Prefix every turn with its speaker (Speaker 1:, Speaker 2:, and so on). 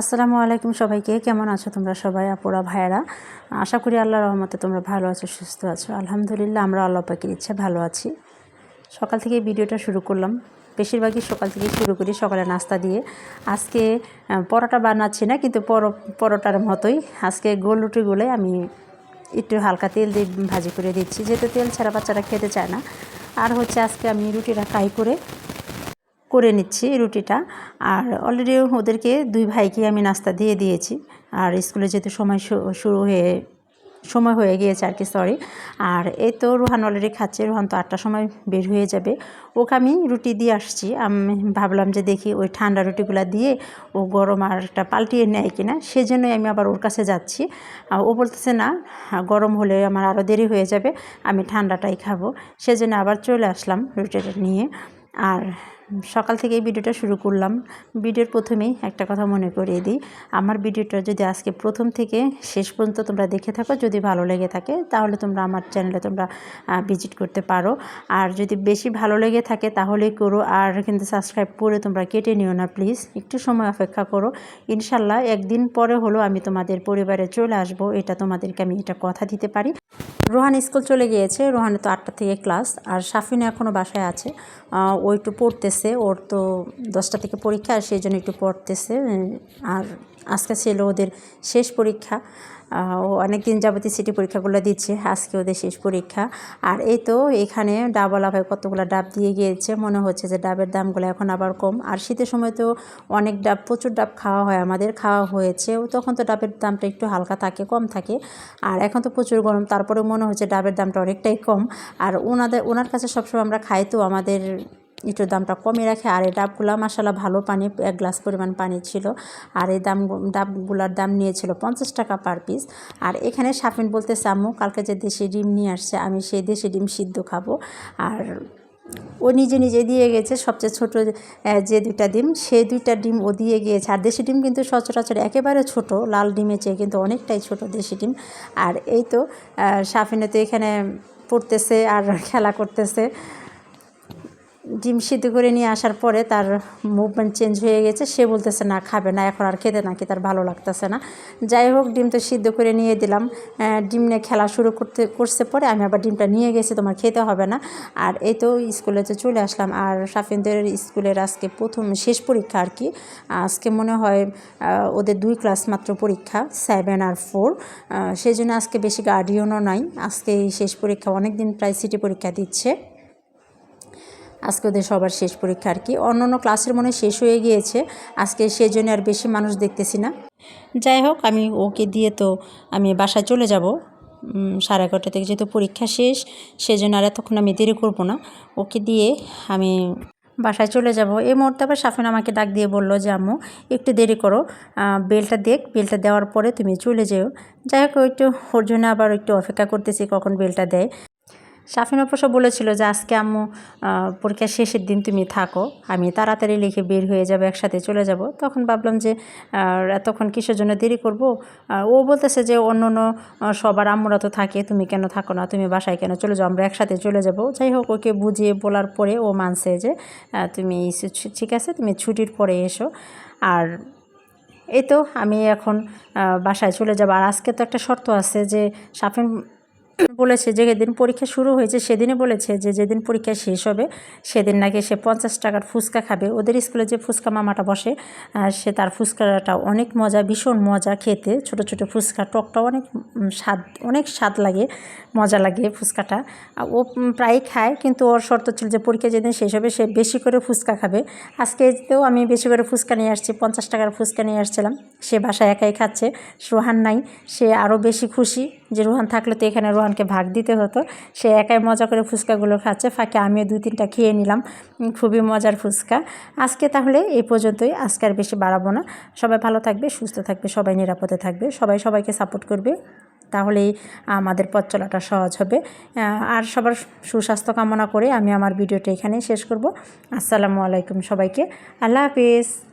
Speaker 1: আসসালামু আলাইকুম সবাইকে। কেমন আছো তোমরা সবাই, আপুরা, ভাইয়েরা? আশা করি আল্লাহ রহমতে তোমরা ভালো আছো, সুস্থ আছো। আলহামদুলিল্লাহ, আমরা আল্লাহ পাখির ইচ্ছে ভালো আছি। সকাল থেকে ভিডিওটা শুরু করলাম। বেশিরভাগই সকাল থেকে শুরু করি সকালে নাস্তা দিয়ে। আজকে পরোটা বানাচ্ছি না, কিন্তু পর, পরোটার মতোই। আজকে গোল রুটিগুলো আমি একটু হালকা তেল দিয়ে ভাজি করে দিচ্ছি। যেহেতু তেল ছাড়া বাচ্চারা খেতে চায় না। আর হচ্ছে আজকে আমি রুটিটা ফ্রাই করে করে নিচ্ছি রুটিটা। আর অলরেডি ওদেরকে দুই ভাইকে আমি নাস্তা দিয়ে দিয়েছি। আর স্কুলে যেহেতু সময় শুরু হয়ে, সময় হয়ে গিয়েছে আর কি সরি আর এই তো রোহান অলরেডি খাচ্ছে, রোহান তো আটটার সময় বের হয়ে যাবে। ওকে আমি রুটি দিয়ে আসছি। আমি ভাবলাম যে দেখি ওই ঠান্ডা রুটিগুলো দিয়ে ও গরম আর একটা পাল্টিয়ে নেয় কিনা, সেজন্যই আমি আবার ওর কাছে যাচ্ছি। ও বলতেছে, না, গরম হলে আমার আরও দেরি হয়ে যাবে, আমি ঠান্ডাটাই খাব। সেজন্য আবার চলে আসলাম রুটিটা নিয়ে। আর সকাল থেকে এই ভিডিওটা শুরু করলাম। ভিডিওর প্রথমেই একটা কথা মনে করিয়ে দিই। আমার ভিডিওটা যদি আজকে প্রথম থেকে শেষ পর্যন্ত তোমরা দেখে থাকো, যদি ভালো লেগে থাকে, তাহলে তোমরা আমার চ্যানেলে তোমরা ভিজিট করতে পারো। আর যদি বেশি ভালো লেগে থাকে, তাহলেই করো। আর কিন্তু সাবস্ক্রাইব করে তোমরা কেটে নিও না প্লিজ একটু সময় অপেক্ষা করো। ইনশাল্লাহ একদিন পরে হলো আমি তোমাদের পরিবারে চলে আসব। এটা তোমাদেরকে আমি এটা কথা দিতে পারি। রোহান স্কুল চলে গিয়েছে রোহানে তো আটটা থেকে ক্লাস, আর সাফিনা এখনও বাসায় আছে। ও একটু পড়তেছে, ওর তো দশটা থেকে পরীক্ষা, আর সেই জন্য একটু পড়তেছে। আর আজকে ছিল ওদের শেষ পরীক্ষা। ও অনেক দিন যাবতীয় সিটি পরীক্ষাগুলো দিচ্ছে, আজকে ওদের শেষ পরীক্ষা। আর এই তো এখানে ডাবলা ভাই কতগুলো ডাব দিয়ে গিয়েছে, মনে হচ্ছে যে ডাবের দামগুলো এখন আবার কম। আর শীতের সময় তো অনেক ডাব প্রচুর ডাব খাওয়া হয় আমাদের, খাওয়া হয়েছে। তখন তো ডাবের দামটা একটু হালকা থাকে, কম থাকে। আর এখন তো প্রচুর গরম তারপরে মনে হচ্ছে ডাবের দামটা অনেকটাই কম। আর ওনাদের ওনার কাছে সবসময় আমরা খাই তো আমাদের একটু দামটা কমে রাখে। আর এই ডাবগুলো মশালা ভালো পানি, এক গ্লাস পরিমাণ পানি ছিল। আর এই দাম, ডাবগুলার দাম নিয়েছিল পঞ্চাশ টাকা পার পিস আর এখানে সাফিন বলতে আম্মু, কালকে যে দেশি ডিম নিয়ে আসছে, আমি সেই দেশি ডিম সিদ্ধ খাব। আর ও নিজে নিজে দিয়ে গেছে, সবচেয়ে ছোট যে দুইটা ডিম, সেই দুইটা ডিম ও দিয়ে গিয়েছে। আর দেশি ডিম কিন্তু সচরাচর একেবারে ছোট, লাল ডিমের চেয়ে কিন্তু অনেকটাই ছোট দেশি ডিম। আর এই তো সাফিনে তো এখানে পড়তেছে আর খেলা করতেছে। ডিম সিদ্ধ করে নিয়ে আসার পরে তার মুভমেন্ট চেঞ্জ হয়ে গেছে। সে বলতেছে, না, খাবে না, এখন আর খেতে নাকি তার ভালো লাগতেছে না। যাই হোক, ডিম তো সিদ্ধ করে নিয়ে দিলাম। ডিম নিয়ে খেলা শুরু করতে, করছে পরে আমি আবার ডিমটা নিয়ে গেছি, তোমার খেতে হবে না। আর এই তো স্কুলে তো চলে আসলাম। আর সাফিনদের স্কুলের আজকে প্রথম শেষ পরীক্ষা আর কি। আজকে মনে হয় ওদের দুই ক্লাস মাত্র পরীক্ষা সেভেন আর ফোর সেই জন্য আজকে বেশি গার্ডিয়ানও নাই। আজকে এই শেষ পরীক্ষা অনেক দিন প্রায় সিটি পরীক্ষা দিচ্ছে। আজকে ওদের সবার শেষ পরীক্ষা আর কি। অন্য অন্য ক্লাসের মনে শেষ হয়ে গিয়েছে। আজকে সেই জন্য আর বেশি মানুষ দেখতেছি না। যাই হোক, আমি ওকে দিয়ে তো আমি বাসায় চলে যাব। সাড়ে এগারোটা থেকে যেহেতু পরীক্ষা শেষ, সেজন্য আর এতক্ষণ আমি দেরি করব না। ওকে দিয়ে আমি বাসায় চলে যাব। এই মুহূর্তে আবার সাফিন আমাকে ডাক দিয়ে বলল যে, আম্মু, একটু দেরি করো। বেলটা দেখ। বেলটা দেওয়ার পরে তুমি চলে যেও। যাই হোক একটু ওর জন্য আবার একটু অপেক্ষা করতেছি কখন বেলটা দেয়। সাফিন অবশ্য বলেছিল যে, আজকে আম্মু পরীক্ষার শেষের দিন তুমি থাকো, আমি তাড়াতাড়ি লিখে বের হয়ে যাব, একসাথে চলে যাব। তখন ভাবলাম যে এতক্ষণ কিসের জন্য দেরি করব? ও বলতেছে যে, অন্য অন্য সবার আম্মুরা তো থাকে, তুমি কেন থাকো না? তুমি বাসায় কেন চলে যাও? আমরা একসাথে চলে যাব। যাই হোক, ওকে বুঝিয়ে বলার পরে ও মানছে যে তুমি ঠিক আছে, তুমি ছুটির পরে এসো। আর এই তো আমি এখন বাসায় চলে যাব। আর আজকে তো একটা শর্ত আছে যে সাফিন বলেছে যে যেদিন পরীক্ষা শুরু হয়েছে সেদিনে বলেছে যে যেদিন পরীক্ষা শেষ হবে সেদিন নাকি সে পঞ্চাশ টাকার ফুচকা খাবে। ওদের স্কুলে যে ফুচকা মামাটা বসে সে তার ফুচকাটা অনেক মজা ভীষণ মজা খেতে। ছোট ছোট ফুচকা টকটা অনেক স্বাদ অনেক স্বাদ লাগে মজা লাগে ফুচকাটা। ও উম, প্রায়ই খায় কিন্তু ওর শর্ত ছিল যে পরীক্ষা যেদিন শেষ হবে সে বেশি করে ফুচকা খাবে। আজকে তেও আমি বেশি করে ফুচকা নিয়ে আসছি পঞ্চাশ টাকার ফুচকা নিয়ে আসছিলাম। সে বাসায় একাই খাচ্ছে রোহান নাই সে আরও বেশি খুশি যে রোহান থাকলে তো এখানে রোহানকে ভাগ দিতে হতো। সে একাই মজা করে ফুচকাগুলো খাচ্ছে। ফাঁকে আমিও দু তিনটা খেয়ে নিলাম। খুবই মজার ফুচকা। আজকে তাহলে এই পর্যন্তই। আজকে আর বেশি বাড়াবো না। সবাই ভালো থাকবে, সুস্থ থাকবে, সবাই নিরাপদে থাকবে। সবাই সবাইকে সাপোর্ট করবে। তাহলেই আমাদের পথ চলাটা সহজ হবে। আর সবার সুস্বাস্থ্য কামনা করে আমি আমার ভিডিওটা এখানেই শেষ করব। আসসালামু আলাইকুম সবাইকে। আল্লাহ হাফিজ।